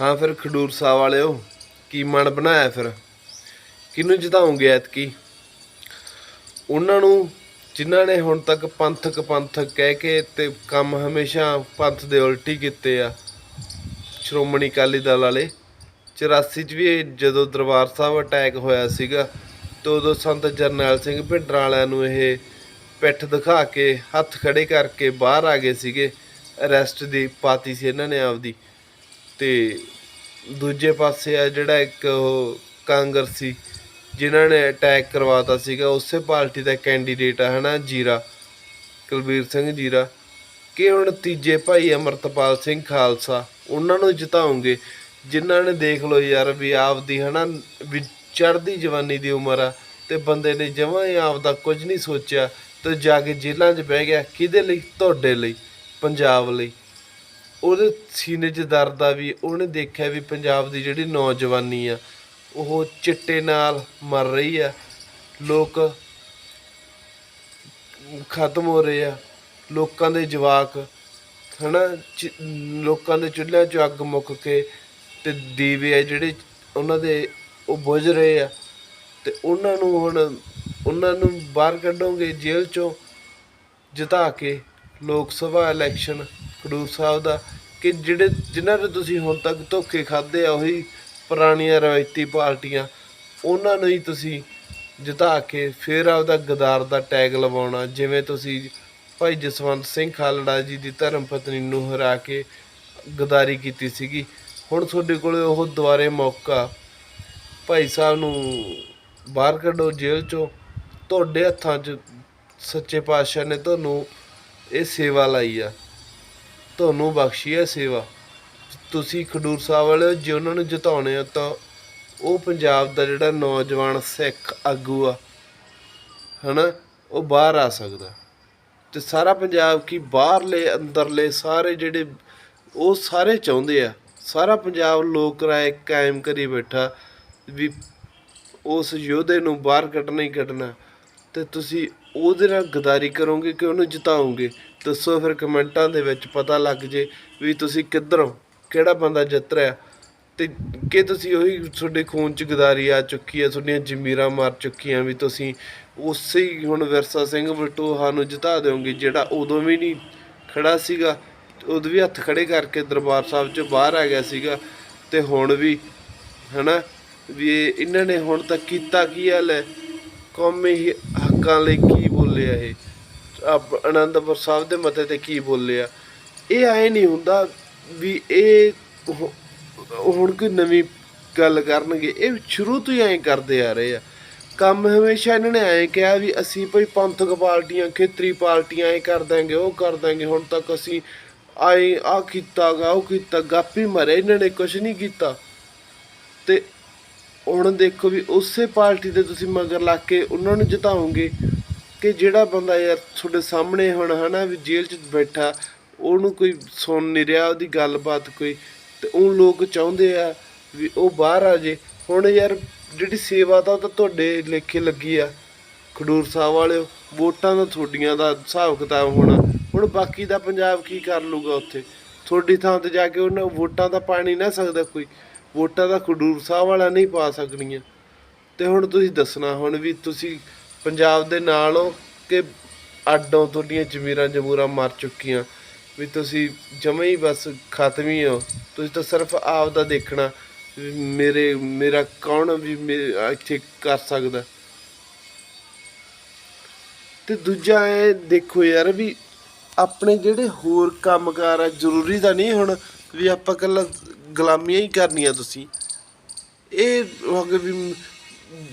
ਹਾਂ ਫਿਰ ਖਡੂਰ ਸਾਹਿਬ ਵਾਲਿਓ, ਕੀ ਮਨ ਬਣਾਇਆ ਫਿਰ? ਕਿਹਨੂੰ ਜਿਤਾਉਂਗੇ ਐਤਕੀ? ਉਹਨਾਂ ਨੂੰ, ਜਿਨ੍ਹਾਂ ਨੇ ਹੁਣ ਤੱਕ ਪੰਥਕ ਪੰਥਕ ਕਹਿ ਕੇ ਤੇ ਕੰਮ ਹਮੇਸ਼ਾ ਪੰਥ ਦੇ ਉਲਟੀ ਕੀਤੇ ਆ, ਸ਼੍ਰੋਮਣੀ ਅਕਾਲੀ ਦਲ ਵਾਲੇ 84 ਚ ਵੀ ਇਹ ਜਦੋਂ ਦਰਬਾਰ ਸਾਹਿਬ ਅਟੈਕ ਹੋਇਆ ਸੀਗਾ, ਤੇ ਉਦੋਂ ਸੰਤ ਜਰਨੈਲ ਸਿੰਘ ਭਿੰਡਰਾਂ ਵਾਲਿਆਂ ਨੂੰ ਇਹ ਪਿੱਠ ਦਿਖਾ ਕੇ, ਹੱਥ ਖੜੇ ਕਰਕੇ ਬਾਹਰ ਆ ਗਏ ਸੀਗੇ, ਅਰੈਸਟ ਦੀ ਪਾਤੀ ਸੀ ਇਹਨਾਂ ਨੇ ਆਪਦੀ। ਤੇ ਦੂਜੇ ਪਾਸੇ ਆ ਜਿਹੜਾ ਇੱਕ ਉਹ ਕਾਂਗਰਸੀ ਜਿਨ੍ਹਾਂ ਨੇ ਅਟੈਕ ਕਰਵਾਤਾ ਸੀਗਾ, ਉਸੇ ਪਾਰਟੀ ਦਾ ਕੈਂਡੀਡੇਟ ਆ, ਹਨਾ, ਜੀਰਾ, ਕੁਲਬੀਰ ਸਿੰਘ ਜੀਰਾ। ਕਿ ਹੁਣ ਤੀਜੇ ਭਾਈ ਅਮਰਤਪਾਲ ਸਿੰਘ ਖਾਲਸਾ, ਉਹਨਾਂ ਨੂੰ ਜਿਤਾਉਂਗੇ, ਜਿਨ੍ਹਾਂ ਨੇ ਦੇਖ ਲਓ ਯਾਰ ਵੀ ਆਪਦੀ, ਹਨਾ, ਵੀ ਚੜ੍ਹਦੀ ਜਵਾਨੀ ਦੀ ਉਮਰ ਆ, ਤੇ ਬੰਦੇ ਨੇ ਜਮਾਂ ਹੀ ਆਪਦਾ ਕੁਝ ਨਹੀਂ ਸੋਚਿਆ, ਤੇ ਜਾ ਕੇ ਜੇਲ੍ਹਾਂ 'ਚ ਬਹਿ ਗਿਆ, ਕਿਹਦੇ ਲਈ? ਤੁਹਾਡੇ ਲਈ, ਪੰਜਾਬ ਲਈ। ਉਹਦੇ ਸੀਨੇ 'ਚ ਦਰਦ ਆ ਵੀ, ਉਹਨੇ ਦੇਖਿਆ ਵੀ ਪੰਜਾਬ ਦੀ ਜਿਹੜੀ ਨੌਜਵਾਨੀ ਆ, ਉਹ ਚਿੱਟੇ ਨਾਲ ਮਰ ਰਹੀ ਆ। ਲੋਕ ਖਤਮ ਹੋ ਰਹੇ ਆ। ਲੋਕਾਂ ਦੇ ਜਵਾਕ, ਹਨਾ, ਚ- ਲੋਕਾਂ ਦੇ ਚੁੱਲ੍ਹਿਆਂ 'ਚ ਅੱਗ ਮੁੱਕ ਕੇ ਤੇ ਦੀਵੇ ਆ ਜਿਹੜੇ ਉਹਨਾਂ ਦੇ, ਉਹ ਬੁਝ ਰਹੇ ਆ। ਤੇ ਉਹਨਾਂ ਨੂੰ ਹੁਣ, ਉਹਨਾਂ ਨੂੰ ਬਾਹਰ ਕੱਢੋਗੇ ਜੇਲ੍ਹ 'ਚੋਂ, ਜਿਤਾ ਕੇ ਲੋਕ ਸਭਾ ਇਲੈਕਸ਼ਨ ਖਡੂਰ ਸਾਹਿਬ ਦਾ ਕਿ ਜਿਹੜੇ ਜਿਨ੍ਹਾਂ ਨੇ ਤੁਸੀਂ ਹੁਣ ਤੱਕ ਧੋਖੇ ਖਾਦੇ ਆ ਉਹੀ ਪੁਰਾਣੀਆਂ ਰਵਾਇਤੀ ਪਾਰਟੀਆਂ, ਉਹਨਾਂ ਨੂੰ ਹੀ ਤੁਸੀਂ ਜਿਤਾ ਕੇ ਫਿਰ ਆਪਦਾ ਗਦਾਰ ਦਾ ਟੈਗ ਲਵਾਉਣਾ, ਜਿਵੇਂ ਤੁਸੀਂ ਭਾਈ ਜਸਵੰਤ ਸਿੰਘ ਖਾਲੜਾ ਜੀ ਦੀ ਧਰਮ ਪਤਨੀ ਨੂੰ ਹਰਾ ਕੇ ਗਦਾਰੀ ਕੀਤੀ ਸੀਗੀ। ਹੁਣ ਤੁਹਾਡੇ ਕੋਲੇ ਉਹ ਦੁਬਾਰੇ ਮੌਕਾ ਭਾਈ ਸਾਹਿਬ ਨੂੰ ਬਾਹਰ ਕੱਢੋ ਜੇਲ੍ਹ ਚੋਂ। ਤੁਹਾਡੇ ਹੱਥਾਂ 'ਚ ਸੱਚੇ ਪਾਤਸ਼ਾਹ ਨੇ ਤੁਹਾਨੂੰ ਇਹ ਸੇਵਾ ਲਾਈ ਆ। ਤੁਹਾਨੂੰ ਬਖਸ਼ੀ ਹੈ ਸੇਵਾ। ਤੁਸੀਂ ਖਡੂਰ ਸਾਹਿਬ ਵਾਲੇ ਹੋ, ਜੇ ਉਹਨਾਂ ਨੂੰ ਜਿਤਾਉਣੇ ਹੋ ਤਾਂ ਉਹ ਪੰਜਾਬ ਦਾ ਜਿਹੜਾ ਨੌਜਵਾਨ ਸਿੱਖ ਆਗੂ ਆ ਹਨਾ ਉਹ ਬਾਹਰ ਆ ਸਕਦਾ। ਤੇ ਸਾਰਾ ਪੰਜਾਬ ਕੀ ਬਾਹਰਲੇ ਅੰਦਰਲੇ ਸਾਰੇ ਜਿਹੜੇ ਉਹ ਸਾਰੇ ਚਾਹੁੰਦੇ ਆ। ਸਾਰਾ ਪੰਜਾਬ ਲੋਕ ਰਾਏ ਕਾਇਮ ਕਰੀ ਬੈਠਾ ਵੀ ਉਸ ਯੋਧੇ ਨੂੰ ਬਾਹਰ ਕੱਢਣਾ ਹੀ ਕੱਢਣਾ। ਅਤੇ ਤੁਸੀਂ ਉਹਦੇ ਨਾਲ ਗਦਾਰੀ ਕਰੋਗੇ ਕਿ ਉਹਨੂੰ ਜਿਤਾਓਗੇ ਦੱਸੋ ਫਿਰ ਕਮੈਂਟਾਂ ਦੇ ਵਿੱਚ ਪਤਾ ਲੱਗ ਜੇ ਵੀ ਤੁਸੀਂ ਕਿੱਧਰੋਂ, ਕਿਹੜਾ ਬੰਦਾ ਜਿੱਤ ਰਿਹਾ। ਤੇ ਕਿ ਤੁਸੀਂ ਉਹੀ ਤੁਹਾਡੇ ਖੂਨ ਚ ਗਦਾਰੀ ਆ ਚੁੱਕੀ ਹੈ ਤੁਹਾਡੀਆਂ ਜ਼ਮੀਰਾਂ ਮਾਰ ਚੁੱਕੀਆਂ ਵੀ ਤੁਸੀਂ ਉਸੇ ਹੀ ਹੁਣ ਵਿਰਸਾ ਸਿੰਘ ਬਲਟੋਹਾ ਨੂੰ ਜਿਤਾ ਦਿਓਗੇ, ਜਿਹੜਾ ਉਦੋਂ ਵੀ ਨਹੀਂ ਖੜਾ ਸੀਗਾ। ਉਦੋਂ ਵੀ ਹੱਥ ਖੜੇ ਕਰਕੇ ਦਰਬਾਰ ਸਾਹਿਬ ਚ ਬਾਹਰ ਆ ਗਿਆ ਸੀਗਾ ਤੇ ਹੁਣ ਵੀ, ਹਨਾ, ਵੀ ਇਹਨਾਂ ਨੇ ਹੁਣ ਤੱਕ ਕੀਤਾ ਕੀ ਹਾਲ ਹੈ? ਕੌਮੀ ਲੋਕਾਂ ਲਈ ਕੀ ਬੋਲਿਆ ਇਹ? ਆਪ ਆਨੰਦਪੁਰ ਸਾਹਿਬ ਦੇ ਮਤੇ ਤੇ ਕੀ ਬੋਲਿਆ ਇਹ ਐ ਨਹੀਂ ਹੁੰਦਾ ਵੀ ਇਹ ਹੁਣ ਕੋਈ ਨਵੀਂ ਗੱਲ ਕਰਨਗੇ, ਇਹ ਸ਼ੁਰੂ ਤੋਂ ਹੀ ਐਂ ਕਰਦੇ ਆ ਰਹੇ ਆ। ਕੰਮ ਹਮੇਸ਼ਾ ਇਹਨਾਂ ਨੇ ਐਂ ਕਿਹਾ ਵੀ ਅਸੀਂ ਭਈ ਪੰਥਕ ਪਾਰਟੀਆਂ, ਖੇਤਰੀ ਪਾਰਟੀਆਂ ਐ ਕਰ ਦਾਂਗੇ ਉਹ ਕਰ ਦਾਂਗੇ ਹੁਣ ਤੱਕ ਅਸੀਂ ਆਏ ਆ ਕੀਤਾਗਾ ਉਹ ਕੀਤਾ, ਗਾਪੀ ਮਰੇ, ਇਹਨਾਂ ਨੇ ਕੁਝ ਨਹੀਂ ਕੀਤਾ। ਤੇ ਹੁਣ ਦੇਖੋ ਵੀ ਉਸੇ ਪਾਰਟੀ ਦੇ ਤੁਸੀਂ ਮਗਰ ਲੱਗ ਕੇ ਉਹਨਾਂ ਨੂੰ ਜਿਤਾਓਗੇ ਕਿ ਜਿਹੜਾ ਬੰਦਾ ਯਾਰ ਤੁਹਾਡੇ ਸਾਹਮਣੇ ਹੁਣ ਹਨਾ ਵੀ ਜੇਲ੍ਹ 'ਚ ਬੈਠਾ, ਉਹਨੂੰ ਕੋਈ ਸੁਣ ਨਹੀਂ ਰਿਹਾ, ਉਹਦੀ ਗੱਲਬਾਤ ਕੋਈ, ਤੇ ਉਹ ਲੋਕ ਚਾਹੁੰਦੇ ਆ ਵੀ ਉਹ ਬਾਹਰ ਆ ਜੇ। ਹੁਣ ਯਾਰ ਜਿਹੜੀ ਸੇਵਾ ਤਾਂ ਤਾਂ ਤੁਹਾਡੇ ਲੇਖੇ ਲੱਗੀ ਆ, ਖਡੂਰ ਸਾਹਿਬ ਵਾਲਿਓ, ਵੋਟਾਂ ਦਾ ਤੁਹਾਡੀਆਂ ਦਾ ਹਿਸਾਬ ਕਿਤਾਬ ਹੋਣਾ। ਹੁਣ ਬਾਕੀ ਦਾ ਪੰਜਾਬ ਕੀ ਕਰ ਲੂਗਾ ਉੱਥੇ? ਤੁਹਾਡੀ ਥਾਂ ਤੇ ਜਾ ਕੇ ਉਹਨਾਂ ਵੋਟਾਂ ਤਾਂ ਪਾਣੀ ਨਾ ਸਕਦਾ ਕੋਈ। ਵੋਟਾਂ ਦਾ ਖਡੂਰ ਸਾਹਿਬ ਵਾਲਾ ਨਹੀਂ ਪਾ ਸਕਣੀਆਂ। ਤੇ ਹੁਣ ਤੁਸੀਂ ਦੱਸਣਾ, ਹੁਣ ਵੀ ਤੁਸੀਂ ਪੰਜਾਬ ਦੇ ਨਾਲ ਹੋ ਕਿ ਅੱਡੋਂ ਤੁਹਾਡੀਆਂ ਜ਼ਮੀਰਾਂ ਜਮੂਰਾਂ ਮਰ ਚੁੱਕੀਆਂ। ਵੀ ਤੁਸੀਂ ਜਮੇ ਹੀ ਬਸ ਖਤਮ ਹੀ ਹੋ। ਤੁਸੀਂ ਤਾਂ ਸਿਰਫ ਆਪ ਦਾ ਦੇਖਣਾ ਮੇਰੇ, ਮੇਰਾ ਕੌਣ ਵੀ ਮੇ- ਇੱਥੇ ਕਰ ਸਕਦਾ। ਤੇ ਦੂਜਾ ਇਹ ਦੇਖੋ ਯਾਰ ਵੀ ਆਪਣੇ ਜਿਹੜੇ ਹੋਰ ਕੰਮਕਾਰ ਆ, ਜ਼ਰੂਰੀ ਤਾਂ ਨਹੀਂ ਹੁਣ ਵੀ ਆਪਾਂ ਕੱਲਾ ਗੁਲਾਮੀਆਂ ਹੀ ਕਰਨੀਆਂ ਤੁਸੀਂ। ਇਹ ਹੋ ਗਏ ਵੀ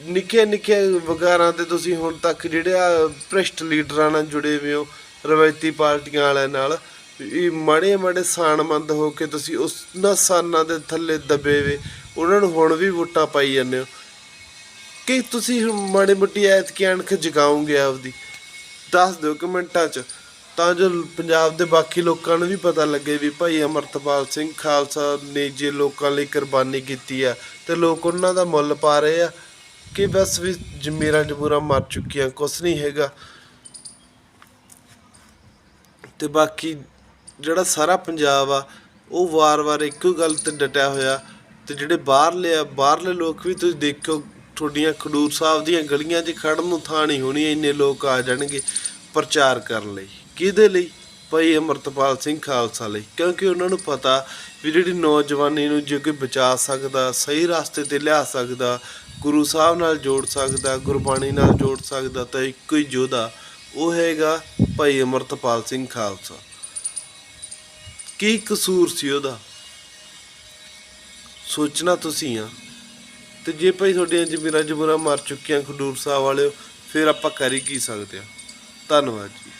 ਨਿੱਕੇ ਨਿੱਕੇ ਵਗਾਰਾਂ ਤੇ ਤੁਸੀਂ ਹੁਣ ਤੱਕ ਜਿਹੜੇ ਆ ਭ੍ਰਿਸ਼ਟ ਲੀਡਰਾਂ ਨਾਲ ਜੁੜੇ ਹੋਏ ਹੋ, ਰਵਾਇਤੀ ਪਾਰਟੀਆਂ ਵਾਲਿਆਂ ਨਾਲ ਇਹ ਮਾੜੇ ਮਾੜੇ ਸਾਨਮੰਦ ਹੋ ਕੇ ਤੁਸੀਂ ਉਸ ਨਾ ਸਾਨਾਂ ਦੇ ਥੱਲੇ ਦਬੇ ਵੇ ਉਹਨਾਂ ਨੂੰ ਹੁਣ ਵੀ ਵੋਟਾਂ ਪਾਈ ਜਾਂਦੇ ਹੋ। ਕਿ ਤੁਸੀਂ ਹੁਣ ਮਾੜੀ ਮੋਟੀ ਐਤਕੀ ਅਣਖ ਜਗਾਉਂਗੇ ਆਪਦੀ? ਦੱਸ ਦਿਓ ਕਮੈਂਟਾਂ 'ਚ। ਤਾਂ ਜੋ ਪੰਜਾਬ ਦੇ ਬਾਕੀ ਲੋਕਾਂ ਨੂੰ ਵੀ ਪਤਾ ਲੱਗੇ ਵੀ ਭਾਈ ਅਮਰਤਪਾਲ ਸਿੰਘ ਖਾਲਸਾ ਨੇ ਜੇ ਲੋਕਾਂ ਲਈ ਕੁਰਬਾਨੀ ਕੀਤੀ ਆ ਤੇ ਲੋਕ ਉਹਨਾਂ ਦਾ ਮੁੱਲ ਪਾ ਰਹੇ ਆ ਕਿ ਬਸ ਵੀ ਜ਼ਮੀਰਾਂ ਜਮੂਰਾਂ ਮਰ ਚੁੱਕੀਆਂ, ਕੁਛ ਨਹੀਂ ਹੈਗਾ। ਤੇ ਬਾਕੀ ਜਿਹੜਾ ਸਾਰਾ ਪੰਜਾਬ ਆ, ਉਹ ਵਾਰ-ਵਾਰ ਇੱਕੋ ਗੱਲ ਤੇ ਡਟਿਆ ਹੋਇਆ ਤੇ ਜਿਹੜੇ ਬਾਹਰਲੇ ਆ, ਬਾਹਰਲੇ ਲੋਕ ਵੀ ਤੁਸੀਂ ਦੇਖੋ ਤੁਹਾਡੀਆਂ ਖਡੂਰ ਸਾਹਿਬ ਦੀਆਂ ਗਲੀਆਂ 'ਚ ਖੜਨ ਨੂੰ ਥਾਂ ਨਹੀਂ ਹੋਣੀ, ਇੰਨੇ ਲੋਕ ਆ ਜਾਣਗੇ ਪ੍ਰਚਾਰ ਕਰਨ ਲਈ। ਕਿਹਦੇ ਲਈ? ਭਾਈ ਅਮਰਤਪਾਲ ਸਿੰਘ ਖਾਲਸਾ ਲਈ। ਕਿਉਂਕਿ ਉਹਨਾਂ ਨੂੰ ਪਤਾ ਵੀ ਜਿਹੜੀ ਨੌਜਵਾਨੀ ਨੂੰ ਜੇ ਕੋਈ ਬਚਾ ਸਕਦਾ, ਸਹੀ ਰਸਤੇ ਤੇ ਲਿਆ ਸਕਦਾ, ਗੁਰੂ ਸਾਹਿਬ ਨਾਲ ਜੋੜ ਸਕਦਾ, ਗੁਰਬਾਣੀ ਨਾਲ ਜੋੜ ਸਕਦਾ, ਤਾਂ ਇੱਕੋ ਹੀ ਯੋਧਾ ਉਹ ਹੈਗਾ ਭਾਈ ਅਮਰਤਪਾਲ ਸਿੰਘ ਖਾਲਸਾ। ਕੀ ਕਸੂਰ ਸੀ ਉਹਦਾ? ਸੋਚਣਾ ਤੁਸੀਂ ਆ। ਤੇ ਜੇ ਭਾਈ ਤੁਹਾਡੀਆਂ ਜ਼ਮੀਰਾਂ ਜਮੂਰਾਂ ਮਰ ਚੁੱਕੀਆਂ ਖਡੂਰ ਸਾਹਿਬ ਵਾਲਿਓ, ਫਿਰ ਆਪਾਂ ਕਰ ਹੀ ਕੀ ਸਕਦੇ ਆ। ਧੰਨਵਾਦ ਜੀ।